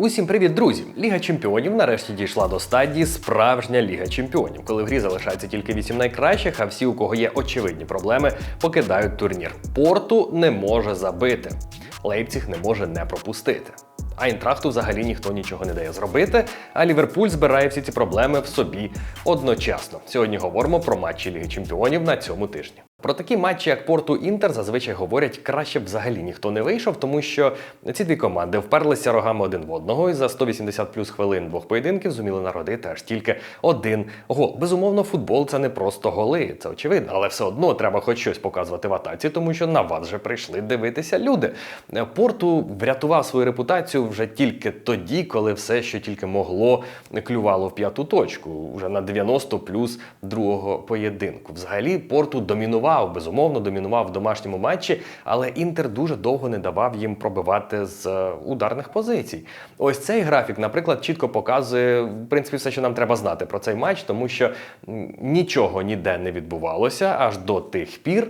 Усім привіт, друзі! Ліга чемпіонів нарешті дійшла до стадії справжня Ліга чемпіонів, коли в грі залишається тільки вісім найкращих, а всі, у кого є очевидні проблеми, покидають турнір. Порту не може забити. Лейпціг не може не пропустити. А інтрахту взагалі ніхто нічого не дає зробити. А Ліверпуль збирає всі ці проблеми в собі одночасно. Сьогодні говоримо про матчі Ліги Чемпіонів на цьому тижні. Про такі матчі, як Порту Інтер, зазвичай говорять, краще б взагалі ніхто не вийшов, тому що ці дві команди вперлися рогами один в одного і за 180 плюс хвилин двох поєдинків зуміли народити аж тільки один гол. Безумовно, футбол це не просто голи, це очевидно, але все одно треба хоч щось показувати в атаці, тому що на вас вже прийшли дивитися люди. Порту врятував свою репутацію вже тільки тоді, коли все, що тільки могло, клювало в п'яту точку, вже на 90 плюс другого поєдинку. Взагалі, Порту домінував, безумовно, домінував в домашньому матчі, але Інтер дуже довго не давав їм пробивати з е, ударних позицій. Ось цей графік, наприклад, чітко показує в принципі все, що нам треба знати про цей матч, тому що нічого ніде не відбувалося аж до тих пір,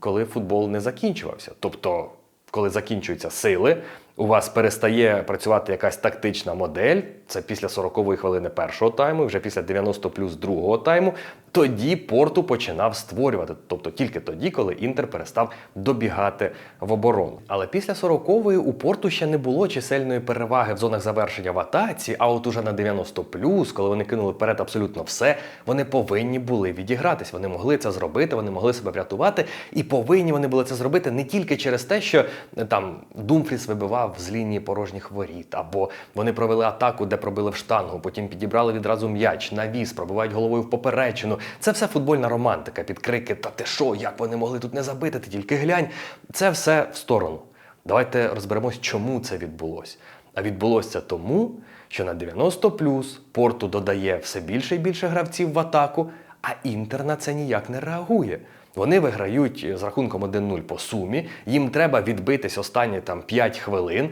коли футбол не закінчувався. Тобто, коли закінчуються сили, у вас перестає працювати якась тактична модель. Це після 40-ї хвилини першого тайму, і вже після 90 плюс другого тайму. Тоді порту починав створювати, тобто тільки тоді, коли Інтер перестав добігати в оборону. Але після 40-ї у порту ще не було чисельної переваги в зонах завершення в атаці. А от уже на 90 плюс, коли вони кинули вперед абсолютно все, вони повинні були відігратись. Вони могли це зробити, вони могли себе врятувати, і повинні вони були це зробити не тільки через те, що е, там Думфріс вибивав з лінії порожніх воріт, або вони провели атаку, де пробили в штангу, потім підібрали відразу м'яч, навіс, пробивають головою в поперечину. Це все футбольна романтика, під крики Та ти що, як вони могли тут не забити? Ти тільки глянь. Це все в сторону. Давайте розберемось, чому це відбулося. А відбулося тому, що на 90 плюс порту додає все більше і більше гравців в атаку, а інтер на це ніяк не реагує. Вони виграють з рахунком 1-0 по сумі. Їм треба відбитись останні там 5 хвилин.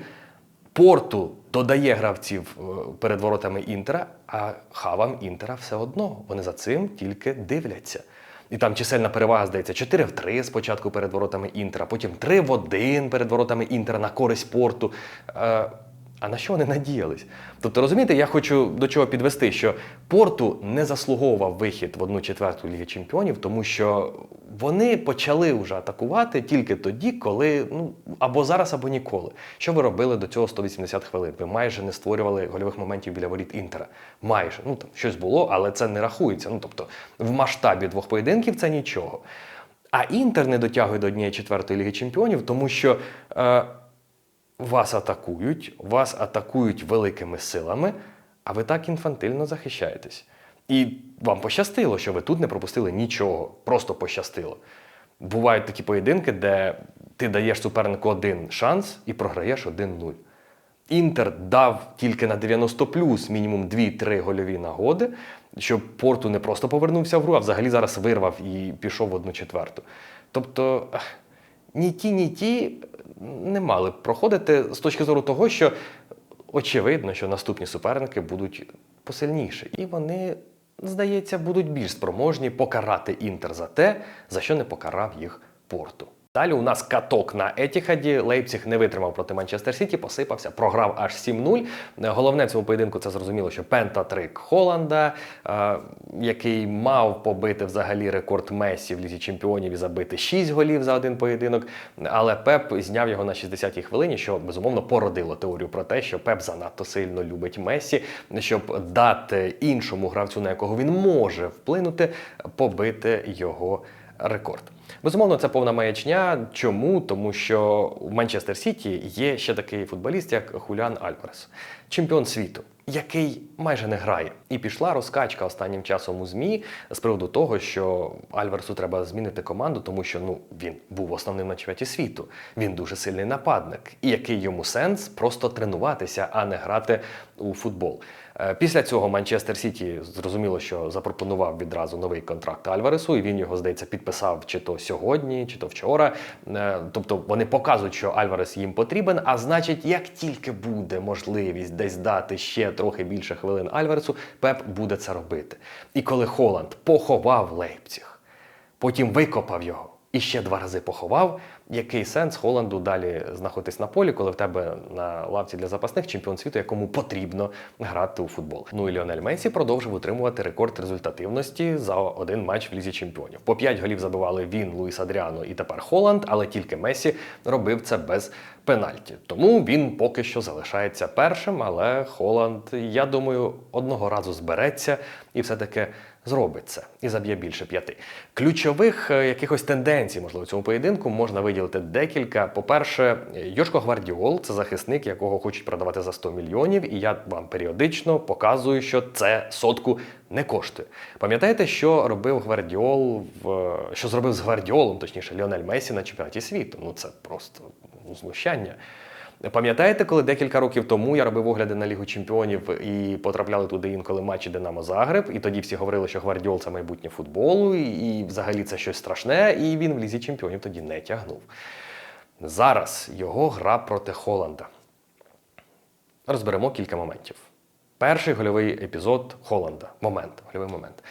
Порту додає гравців е, перед воротами Інтера, а хавам Інтера все одно. Вони за цим тільки дивляться. І там чисельна перевага, здається, 4 в 3 спочатку перед воротами Інтера, потім 3 в 1 перед воротами Інтера на користь порту. А на що вони надіялись? Тобто, розумієте, я хочу до чого підвести, що Порту не заслуговував вихід в одну четверту Ліги Чемпіонів, тому що вони почали вже атакувати тільки тоді, коли ну або зараз, або ніколи. Що ви робили до цього 180 хвилин? Ви майже не створювали гольових моментів біля воріт Інтера. Майже ну там щось було, але це не рахується. Ну тобто, в масштабі двох поєдинків це нічого. А Інтер не дотягує до однієї четвертої Ліги Чемпіонів, тому що. Е, вас атакують, вас атакують великими силами, а ви так інфантильно захищаєтесь. І вам пощастило, що ви тут не пропустили нічого, просто пощастило. Бувають такі поєдинки, де ти даєш супернику один шанс і програєш 1-0. Інтер дав тільки на 90 плюс мінімум 2-3 гольові нагоди, щоб порту не просто повернувся в гру, а взагалі зараз вирвав і пішов в одну четверту. Тобто ні ті, ні ті не мали б проходити з точки зору того, що очевидно, що наступні суперники будуть посильніші. І вони, здається, будуть більш спроможні покарати Інтер за те, за що не покарав їх порту. Далі у нас каток на Етіхаді. Лейпціг не витримав проти Манчестер Сіті, посипався, програв аж 7-0. Головне в цьому поєдинку це зрозуміло, що пентатрик Холланда, е, який мав побити взагалі рекорд Месі в лізі чемпіонів і забити 6 голів за один поєдинок. Але Пеп зняв його на 60-й хвилині, що безумовно породило теорію про те, що Пеп занадто сильно любить Месі, щоб дати іншому гравцю, на якого він може вплинути, побити його рекорд. Безумовно, це повна маячня. Чому? Тому що в Манчестер Сіті є ще такий футболіст, як Хуліан Альварес, чемпіон світу, який майже не грає. І пішла розкачка останнім часом у ЗМІ з приводу того, що Альваресу треба змінити команду, тому що ну він був основним на чемпіонаті світу. Він дуже сильний нападник. І який йому сенс просто тренуватися, а не грати у футбол. Е, Після цього Манчестер Сіті зрозуміло, що запропонував відразу новий контракт Альваресу, і він його, здається, підписав чи то сьогодні, чи то вчора. Е, Тобто вони показують, що Альварес їм потрібен. А значить, як тільки буде можливість десь дати ще трохи більше хвилин Альваресу, Пеп буде це робити. І коли Холланд поховав Лейпціг, потім викопав його. І ще два рази поховав. Який сенс Холланду далі знаходитись на полі, коли в тебе на лавці для запасних чемпіон світу, якому потрібно грати у футбол? Ну і Ліонель Месі продовжив утримувати рекорд результативності за один матч в лізі чемпіонів. По 5 голів забивали він, Луїс Адріано і тепер Холланд, але тільки Месі робив це без пенальті. Тому він поки що залишається першим. Але Холланд, я думаю, одного разу збереться і все-таки зробить це і заб'є більше п'яти. Ключових е, якихось тенденцій, можливо, цьому поєдинку можна виділити декілька. По-перше, Йошко Гвардіол це захисник, якого хочуть продавати за 100 мільйонів, і я вам періодично показую, що це сотку не коштує. Пам'ятаєте, що робив Гвардіол в що зробив з Гвардіолом, точніше, Ліонель Месі на чемпіонаті світу? Ну це просто ну, знущання. Пам'ятаєте, коли декілька років тому я робив огляди на Лігу Чемпіонів і потрапляли туди інколи матчі Динамо Загреб, і тоді всі говорили, що Гвардіол це майбутнє футболу, і, взагалі це щось страшне, і він в Лізі Чемпіонів тоді не тягнув. Зараз його гра проти Холланда. Розберемо кілька моментів. Перший гольовий епізод Холланда. Момент, гольовий момент.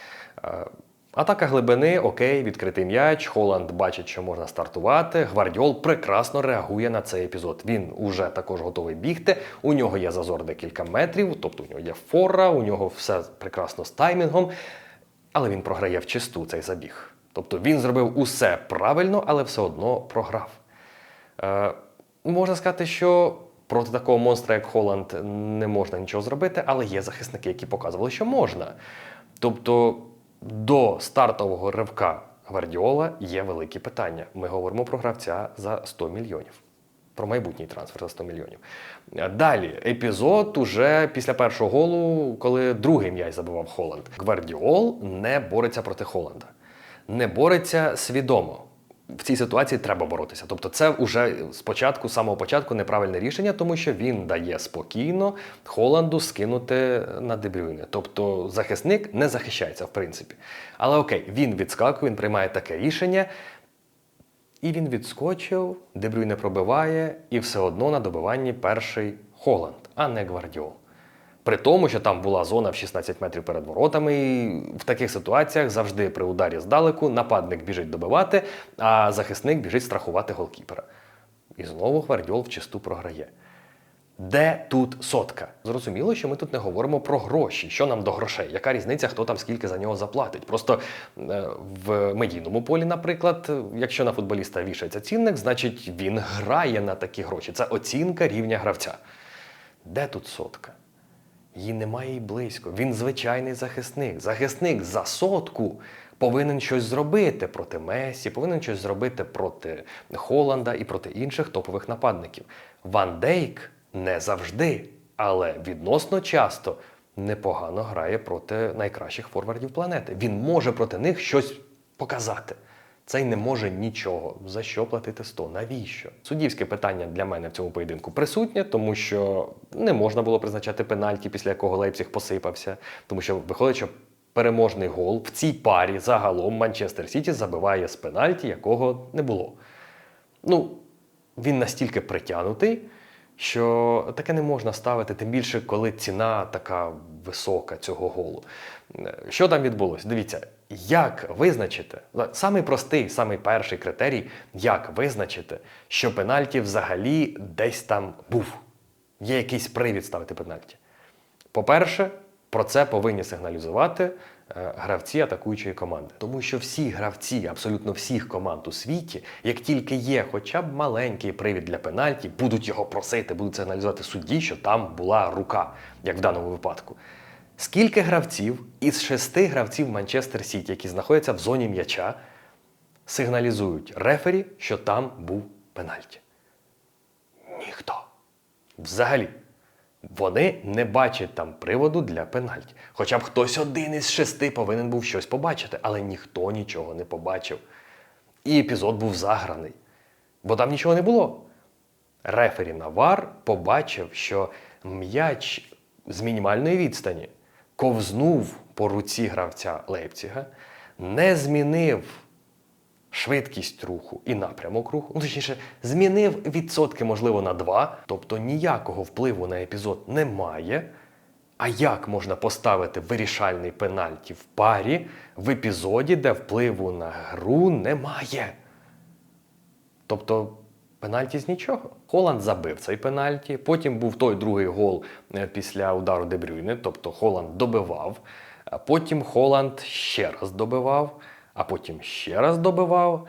Атака глибини, окей, відкритий м'яч. Холланд бачить, що можна стартувати. Гвардіол прекрасно реагує на цей епізод. Він уже також готовий бігти. У нього є зазор декілька метрів, тобто у нього є фора, у нього все прекрасно з таймінгом, але він програє в чисту цей забіг. Тобто він зробив усе правильно, але все одно програв. Е, можна сказати, що проти такого монстра, як Холланд, не можна нічого зробити, але є захисники, які показували, що можна. Тобто до стартового ривка Гвардіола є великі питання. Ми говоримо про гравця за 100 мільйонів. Про майбутній трансфер за 100 мільйонів. Далі епізод уже після першого голу, коли другий м'яч забивав Холланд. Гвардіол не бореться проти Холланда. Не бореться свідомо. В цій ситуації треба боротися. Тобто, це вже спочатку, з самого початку, неправильне рішення, тому що він дає спокійно Холланду скинути на Дебрюйне. Тобто захисник не захищається, в принципі. Але окей, він відскакує, він приймає таке рішення. І він відскочив, Дебрюйне пробиває, і все одно на добиванні перший Холланд, а не Гвардіол. При тому, що там була зона в 16 метрів перед воротами, і в таких ситуаціях завжди при ударі здалеку нападник біжить добивати, а захисник біжить страхувати голкіпера. І знову Гвардіол в чисту програє. Де тут сотка? Зрозуміло, що ми тут не говоримо про гроші. Що нам до грошей? Яка різниця, хто там скільки за нього заплатить? Просто е, в медійному полі, наприклад, якщо на футболіста вішається цінник, значить він грає на такі гроші. Це оцінка рівня гравця. Де тут сотка? Її немає і близько. Він звичайний захисник. Захисник за сотку повинен щось зробити проти Месі, повинен щось зробити проти Холланда і проти інших топових нападників. Ван Дейк не завжди, але відносно часто непогано грає проти найкращих форвардів планети. Він може проти них щось показати. Цей не може нічого. За що платити 100? Навіщо? Суддівське питання для мене в цьому поєдинку присутнє, тому що не можна було призначати пенальті, після якого Лейпціг посипався, тому що виходить, що переможний гол в цій парі загалом Манчестер Сіті забиває з пенальті, якого не було. Ну, він настільки притягнутий, що таке не можна ставити, тим більше, коли ціна така висока цього голу. Що там відбулося? Дивіться, як визначити, самий простий, самий перший критерій, як визначити, що пенальті взагалі десь там був. Є якийсь привід ставити пенальті. По-перше, про це повинні сигналізувати е, гравці атакуючої команди. Тому що всі гравці, абсолютно всіх команд у світі, як тільки є хоча б маленький привід для пенальті, будуть його просити, будуть сигналізувати судді, що там була рука, як в даному випадку. Скільки гравців із шести гравців Манчестер Сіті, які знаходяться в зоні м'яча, сигналізують рефері, що там був пенальті? Ніхто. Взагалі. Вони не бачать там приводу для пенальті. Хоча б хтось один із шести повинен був щось побачити, але ніхто нічого не побачив. І епізод був заграний, бо там нічого не було. Рефері Навар побачив, що м'яч з мінімальної відстані ковзнув по руці гравця Лейпціга, не змінив швидкість руху і напрямок руху, ну точніше, змінив відсотки, можливо, на два, тобто ніякого впливу на епізод немає. А як можна поставити вирішальний пенальті в парі в епізоді, де впливу на гру немає? Тобто пенальті з нічого. Холанд забив цей пенальті. Потім був той другий гол е, після удару Дебрюйне, тобто Холанд добивав. Потім Холанд ще раз добивав, а потім ще раз добивав.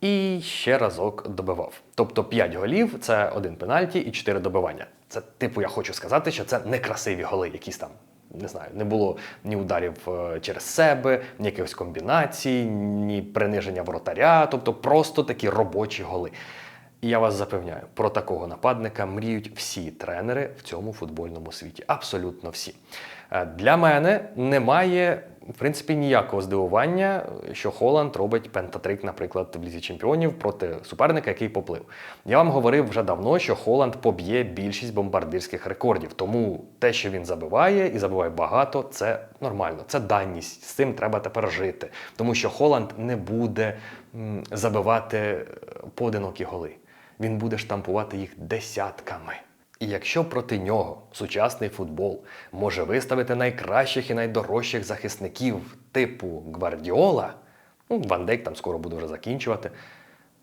І ще разок добивав. Тобто 5 голів це один пенальті і 4 добивання. Це, типу, я хочу сказати, що це не красиві голи, якісь там. Не знаю, не було ні ударів е, через себе, ні якихось комбінацій, ні приниження воротаря, тобто просто такі робочі голи. І я вас запевняю, про такого нападника мріють всі тренери в цьому футбольному світі. Абсолютно всі. Е, Для мене немає, в принципі, ніякого здивування, що Холанд робить пентатрик, наприклад, в Лізі Чемпіонів проти суперника, який поплив. Я вам говорив вже давно, що Холанд поб'є більшість бомбардирських рекордів. Тому те, що він забиває і забиває багато, це нормально, це даність. З цим треба тепер жити. Тому що Холанд не буде забивати поодинокі голи. Він буде штампувати їх десятками. І якщо проти нього сучасний футбол може виставити найкращих і найдорожчих захисників типу Гвардіола, ну, Ван Дейк там скоро буде вже закінчувати,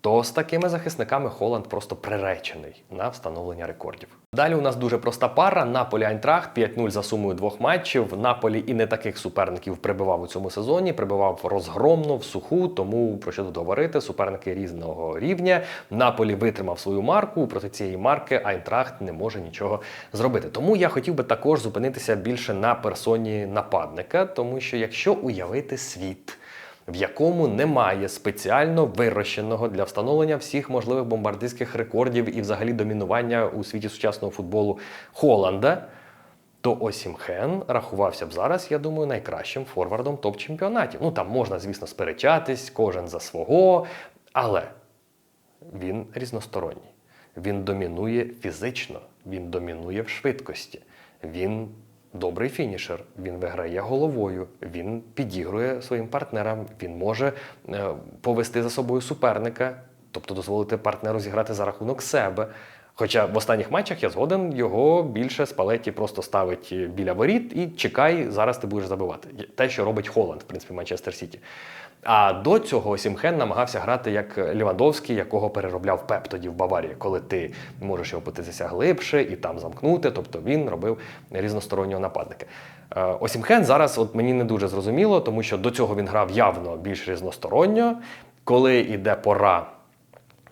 то з такими захисниками Холанд просто приречений на встановлення рекордів. Далі у нас дуже проста пара. Наполі Айнтрахт 5-0 за сумою двох матчів. Наполі і не таких суперників прибивав у цьому сезоні, прибивав розгромно в суху, тому про що тут говорити, суперники різного рівня. Наполі витримав свою марку. Проти цієї марки Айнтрахт не може нічого зробити. Тому я хотів би також зупинитися більше на персоні нападника, тому що якщо уявити світ в якому немає спеціально вирощеного для встановлення всіх можливих бомбардистських рекордів і взагалі домінування у світі сучасного футболу Холланда, то Осімхен рахувався б зараз, я думаю, найкращим форвардом топ-чемпіонатів. Ну там можна, звісно, сперечатись, кожен за свого, але він різносторонній. Він домінує фізично, він домінує в швидкості. Він добрий фінішер, він виграє головою, він підігрує своїм партнерам, він може е, повести за собою суперника, тобто дозволити партнеру зіграти за рахунок себе. Хоча в останніх матчах я згоден, його більше спалеті просто ставить біля воріт і чекай, зараз ти будеш забивати. Те, що робить Холланд, в принципі, Манчестер Сіті. А до цього Сімхен намагався грати як Лівандовський, якого переробляв Пеп тоді в Баварії, коли ти можеш його опитися глибше і там замкнути. Тобто він робив різностороннього нападника. Е, Осімхен зараз от мені не дуже зрозуміло, тому що до цього він грав явно більш різносторонньо. Коли йде пора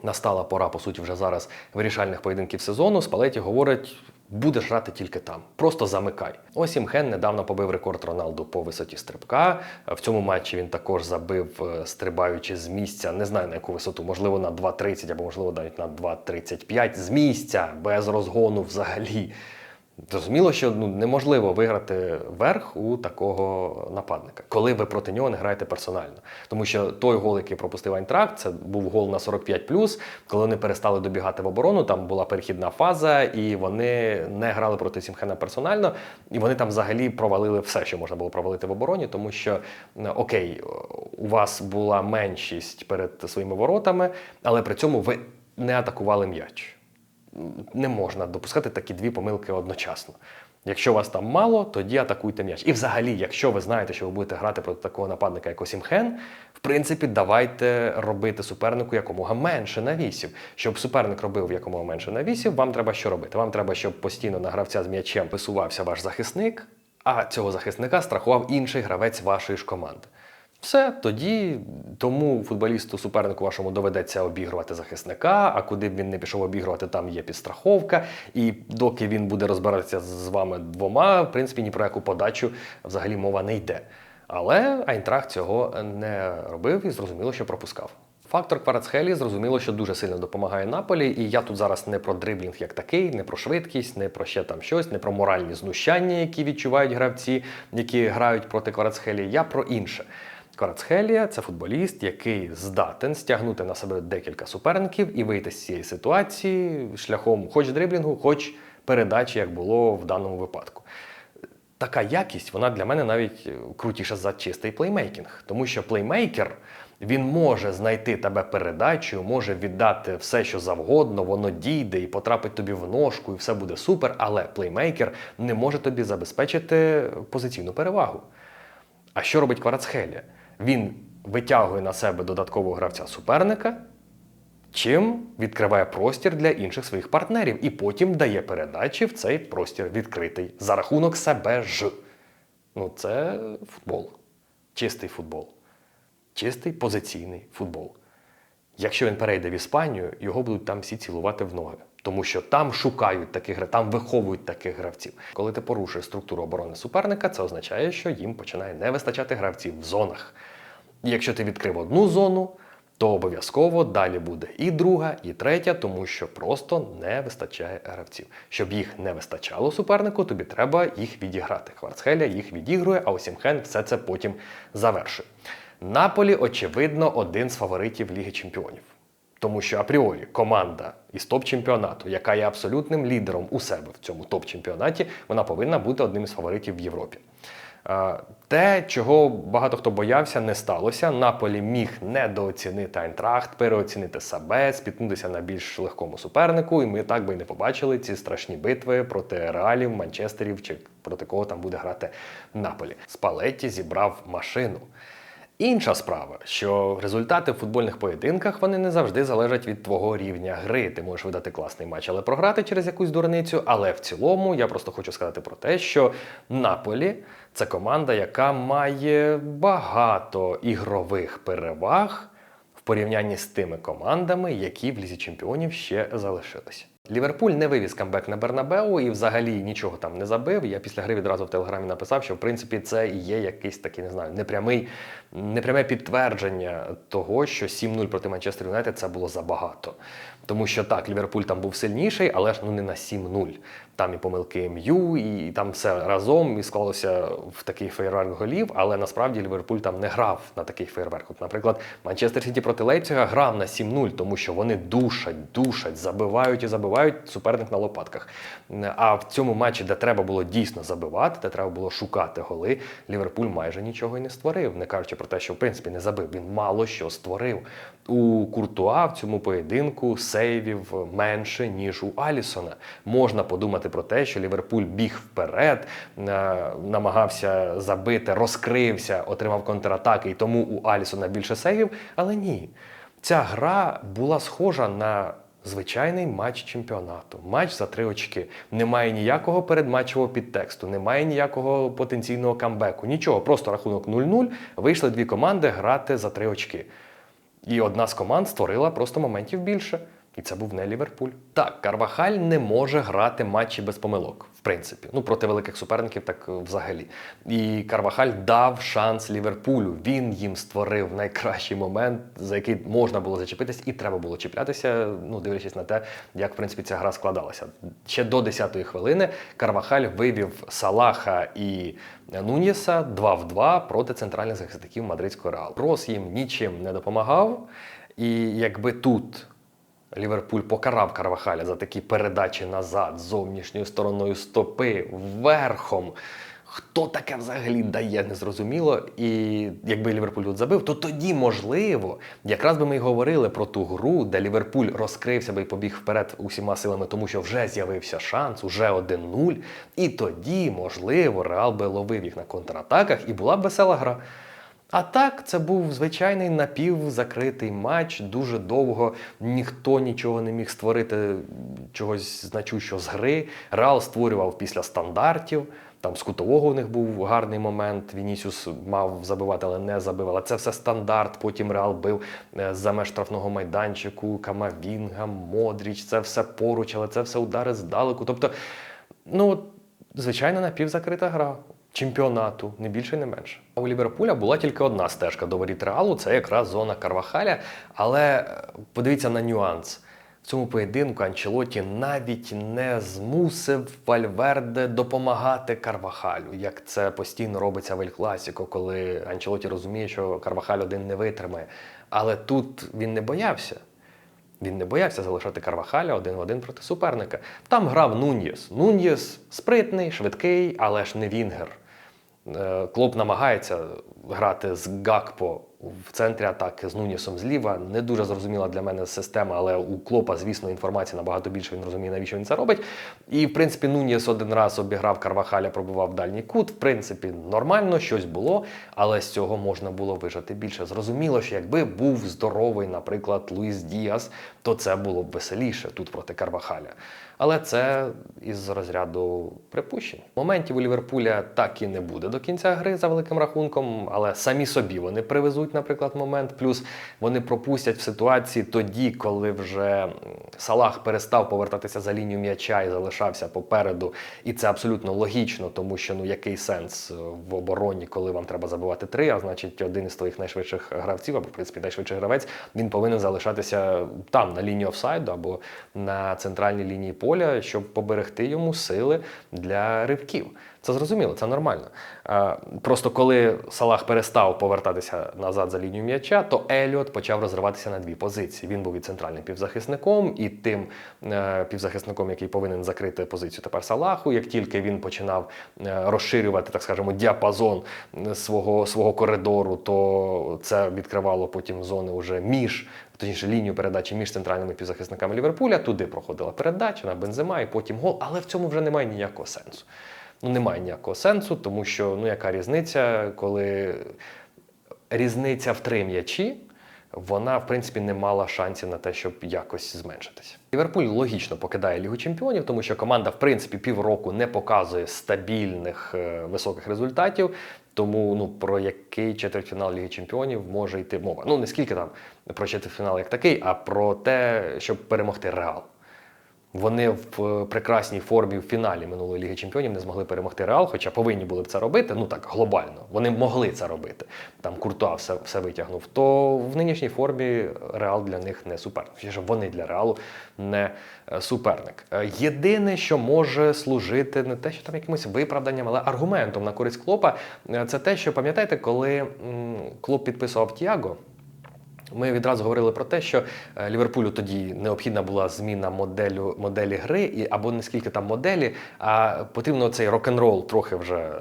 настала пора, по суті, вже зараз вирішальних поєдинків сезону. Спалеті говорить. Будеш грати тільки там, просто замикай. Ось Імхен недавно побив рекорд Роналду по висоті стрибка. В цьому матчі він також забив, е, стрибаючи з місця, не знаю на яку висоту, можливо, на 2,30 або можливо навіть на 2,35 з місця, без розгону взагалі. Зрозуміло, що ну, неможливо виграти верх у такого нападника, коли ви проти нього не граєте персонально. Тому що той гол, який пропустив Айнтракт, це був гол на 45+, коли вони перестали добігати в оборону, там була перехідна фаза, і вони не грали проти Сімхена персонально, і вони там взагалі провалили все, що можна було провалити в обороні, тому що е, окей, у вас була меншість перед своїми воротами, але при цьому ви не атакували м'яч не можна допускати такі дві помилки одночасно. Якщо вас там мало, тоді атакуйте м'яч. І взагалі, якщо ви знаєте, що ви будете грати проти такого нападника, як Осімхен, в принципі, давайте робити супернику якомога менше навісів. Щоб суперник робив якомога менше навісів, вам треба що робити? Вам треба, щоб постійно на гравця з м'ячем висувався ваш захисник, а цього захисника страхував інший гравець вашої ж команди. Все, тоді тому футболісту супернику вашому доведеться обігрувати захисника, а куди б він не пішов обігрувати, там є підстраховка. І доки він буде розбиратися з вами двома, в принципі, ні про яку подачу взагалі мова не йде. Але Айнтрахт цього не робив і зрозуміло, що пропускав. Фактор Кварацхелі зрозуміло, що дуже сильно допомагає Наполі, і я тут зараз не про дриблінг як такий, не про швидкість, не про ще там щось, не про моральні знущання, які відчувають гравці, які грають проти Кварацхелі. Я про інше. Кварацхелія це футболіст, який здатен стягнути на себе декілька суперників і вийти з цієї ситуації шляхом хоч дриблінгу, хоч передачі, як було в даному випадку. Така якість, вона для мене навіть крутіша за чистий плеймейкінг, тому що плеймейкер. Він може знайти тебе передачею, може віддати все, що завгодно, воно дійде і потрапить тобі в ножку, і все буде супер. Але плеймейкер не може тобі забезпечити позиційну перевагу. А що робить Кварацхелія? Він витягує на себе додаткового гравця суперника чим відкриває простір для інших своїх партнерів і потім дає передачі в цей простір відкритий за рахунок себе ж. Ну, це футбол. Чистий футбол. Чистий позиційний футбол. Якщо він перейде в Іспанію, його будуть там всі цілувати в ноги. Тому що там шукають таких гравців, там виховують таких гравців. Коли ти порушуєш структуру оборони суперника, це означає, що їм починає не вистачати гравців в зонах. І якщо ти відкрив одну зону, то обов'язково далі буде і друга, і третя, тому що просто не вистачає гравців. Щоб їх не вистачало супернику, тобі треба їх відіграти. Хварцхеля їх відігрує, а Осімхен все це потім завершує. Наполі, очевидно, один з фаворитів Ліги Чемпіонів. Тому що апріорі команда із топ-чемпіонату, яка є абсолютним лідером у себе в цьому топ-чемпіонаті, вона повинна бути одним із фаворитів в Європі. Те, чого багато хто боявся, не сталося. Наполі міг недооцінити Айнтрахт, переоцінити себе, спіткнутися на більш легкому супернику, і ми так би і не побачили ці страшні битви проти реалів, Манчестерів чи проти кого там буде грати Наполі. Спалетті зібрав машину. Інша справа, що результати в футбольних поєдинках вони не завжди залежать від твого рівня гри. Ти можеш видати класний матч, але програти через якусь дурницю. Але в цілому я просто хочу сказати про те, що Наполі це команда, яка має багато ігрових переваг в порівнянні з тими командами, які в лізі чемпіонів ще залишилися. Ліверпуль не вивіз камбек на Бернабеу і взагалі нічого там не забив. Я після гри відразу в телеграмі написав, що в принципі це і є якийсь такий, не знаю, непрямий, непряме підтвердження того, що 7-0 проти Манчестер Юнайтед це було забагато. Тому що так, Ліверпуль там був сильніший, але ж ну не на 7-0. Там і помилки МЮ, і там все разом і склалося в такий фейерверк голів, але насправді Ліверпуль там не грав на такий фейерверк. От, наприклад, Манчестер Сіті проти Лейпцига грав на 7-0, тому що вони душать, душать, забивають і забивають суперник на лопатках. А в цьому матчі, де треба було дійсно забивати, де треба було шукати голи, Ліверпуль майже нічого і не створив, не кажучи про те, що в принципі не забив. Він мало що створив. У Куртуа в цьому поєдинку сейвів менше, ніж у Алісона. Можна подумати про те, що Ліверпуль біг вперед, е, намагався забити, розкрився, отримав контратаки, і тому у Алісона більше сейвів. Але ні, ця гра була схожа на. Звичайний матч чемпіонату, матч за три очки. Немає ніякого передматчевого підтексту, немає ніякого потенційного камбеку, нічого. Просто рахунок 0-0. Вийшли дві команди грати за три очки. І одна з команд створила просто моментів більше. І це був не Ліверпуль. Так, Карвахаль не може грати матчі без помилок, в принципі. Ну, проти великих суперників, так е, взагалі. І Карвахаль дав шанс Ліверпулю. Він їм створив найкращий момент, за який можна було зачепитись, і треба було чіплятися, ну, дивлячись на те, як в принципі ця гра складалася. Ще до 10-ї хвилини Карвахаль вивів Салаха і Нуньєса 2 в 2 проти центральних захисників мадридського реалу. Рос їм нічим не допомагав. І якби тут Ліверпуль покарав Карвахаля за такі передачі назад, зовнішньою стороною стопи, верхом. Хто таке взагалі дає, незрозуміло. І якби Ліверпуль тут забив, то тоді, можливо, якраз би ми й говорили про ту гру, де Ліверпуль розкрився би і побіг вперед усіма силами, тому що вже з'явився шанс, уже 1-0. І тоді, можливо, Реал би ловив їх на контратаках і була б весела гра. А так, це був звичайний напівзакритий матч. Дуже довго ніхто нічого не міг створити чогось значущого з гри. Реал створював після стандартів. Там з кутового у них був гарний момент. Вінісіус мав забивати, але не забив. Але це все стандарт. Потім Реал бив е, за меж штрафного майданчику, Камавінга, Модріч, це все поруч, але це все удари здалеку. Тобто, ну, звичайно, напівзакрита гра чемпіонату, не більше, не менше. У Ліверпуля була тільки одна стежка до воріт Реалу, це якраз зона Карвахаля. Але е, подивіться на нюанс. В цьому поєдинку Анчелоті навіть не змусив Вальверде допомагати Карвахалю, як це постійно робиться в Ель Класіко, коли Анчелоті розуміє, що Карвахаль один не витримає. Але тут він не боявся. Він не боявся залишати Карвахаля один в один проти суперника. Там грав Нуньєс. Нуньєс спритний, швидкий, але ж не Вінгер. Е, Клоп намагається грати з Гакпо в центрі атаки з Нунісом зліва. Не дуже зрозуміла для мене система, але у Клопа, звісно, інформації набагато більше. Він розуміє, навіщо він це робить. І, в принципі, Нуніс один раз обіграв Карвахаля, пробував дальній кут. В принципі, нормально, щось було, але з цього можна було вижати більше. Зрозуміло, що якби був здоровий, наприклад, Луїс Діас, то це було б веселіше тут проти Карвахаля. Але це із розряду припущень. Моментів у Ліверпуля так і не буде до кінця гри за великим рахунком, але самі собі вони привезуть, наприклад, момент. Плюс вони пропустять в ситуації тоді, коли вже Салах перестав повертатися за лінію м'яча і залишався попереду. І це абсолютно логічно, тому що ну який сенс е, в обороні, коли вам треба забивати три, а значить один із твоїх найшвидших гравців, або в принципі найшвидший гравець, він повинен залишатися там, на лінії офсайду або на центральній лінії поля, щоб поберегти йому сили для ривків. Це зрозуміло, це нормально. Просто коли Салах перестав повертатися назад за лінію м'яча, то Еліот почав розриватися на дві позиції. Він був і центральним півзахисником, і тим е, півзахисником, який повинен закрити позицію тепер Салаху. Як тільки він починав е, розширювати, так скажемо, діапазон е, свого, свого коридору, то це відкривало потім зони уже між. Точніше, лінію передачі між центральними півзахисниками Ліверпуля. Туди проходила передача на Бензема і потім гол. Але в цьому вже немає ніякого сенсу. Ну, немає ніякого сенсу, тому що ну яка різниця, коли різниця в три м'ячі, вона в принципі не мала шансів на те, щоб якось зменшитися. Ліверпуль логічно покидає Лігу Чемпіонів, тому що команда, в принципі, півроку не показує стабільних е, високих результатів. Тому ну про який четвертьфінал Ліги Чемпіонів може йти мова. Ну не скільки там про четвертьфінал як такий, а про те, щоб перемогти Реал. Вони в е, прекрасній формі в фіналі минулої Ліги Чемпіонів не змогли перемогти Реал, хоча повинні були б це робити. Ну так глобально. Вони могли це робити. Там Куртуа все, все витягнув. То в нинішній формі Реал для них не суперник. Чи вони для Реалу не е, суперник. Е, Єдине, що може служити не те, що там якимось виправданням, але аргументом на користь Клопа, це те, що пам'ятаєте, коли Клоп підписував Тіаго. Ми відразу говорили про те, що е, Ліверпулю тоді необхідна була зміна моделю, моделі гри, і, або не скільки там моделі, а потрібно цей рок-н-рол трохи вже е,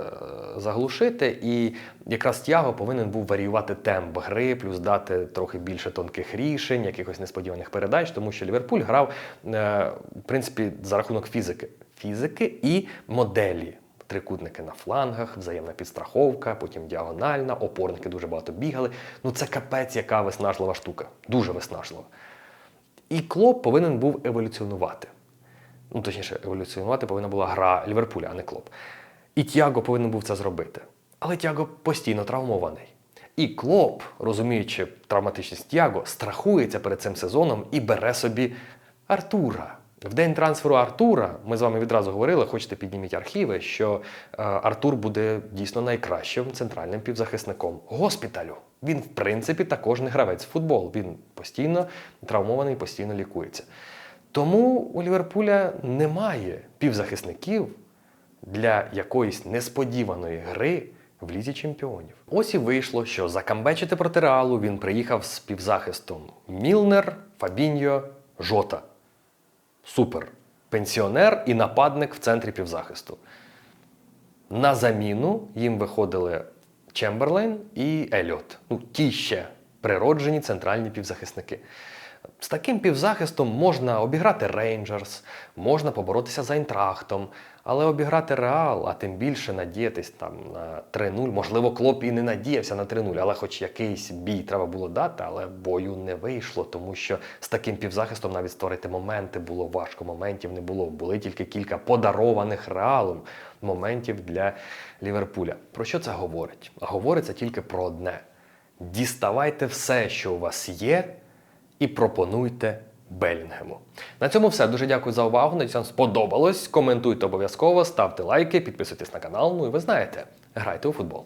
заглушити. І якраз Тяго повинен був варіювати темп гри, плюс дати трохи більше тонких рішень, якихось несподіваних передач, тому що Ліверпуль грав е, в принципі за рахунок фізики, фізики і моделі. Трикутники на флангах, взаємна підстраховка, потім діагональна, опорники дуже багато бігали. Ну це капець, яка виснажлива штука. Дуже виснажлива. І Клоп повинен був еволюціонувати. Ну, точніше, еволюціонувати повинна була гра Ліверпуля, а не Клоп. І Тяго повинен був це зробити. Але Тяго постійно травмований. І Клоп, розуміючи травматичність Тяго, страхується перед цим сезоном і бере собі Артура. В день трансферу Артура ми з вами відразу говорили, хочете підніміть архіви, що е, Артур буде дійсно найкращим центральним півзахисником госпіталю. Він, в принципі, також не гравець в футбол. Він постійно травмований, постійно лікується. Тому у Ліверпуля немає півзахисників для якоїсь несподіваної гри в лізі чемпіонів. Ось і вийшло, що закамбечити проти Реалу він приїхав з півзахистом Мілнер, Фабіньо, Жота. Супер. Пенсіонер і нападник в центрі півзахисту. На заміну їм виходили Чемберлейн і Еліот. Ну, ті ще природжені центральні півзахисники. З таким півзахистом можна обіграти Рейнджерс, можна поборотися за Айнтрахтом, але обіграти Реал, а тим більше надіятись там на 3-0. Можливо, Клоп і не надіявся на 3-0, але хоч якийсь бій треба було дати, але бою не вийшло, тому що з таким півзахистом навіть створити моменти було важко. Моментів не було. Були тільки кілька подарованих реалом моментів для Ліверпуля. Про що це говорить? А говорить тільки про одне: діставайте все, що у вас є, і пропонуйте Белінгему. На цьому все. Дуже дякую за увагу. Надіюсь, вам сподобалось. Коментуйте обов'язково, ставте лайки, підписуйтесь на канал. Ну і ви знаєте, грайте у футбол.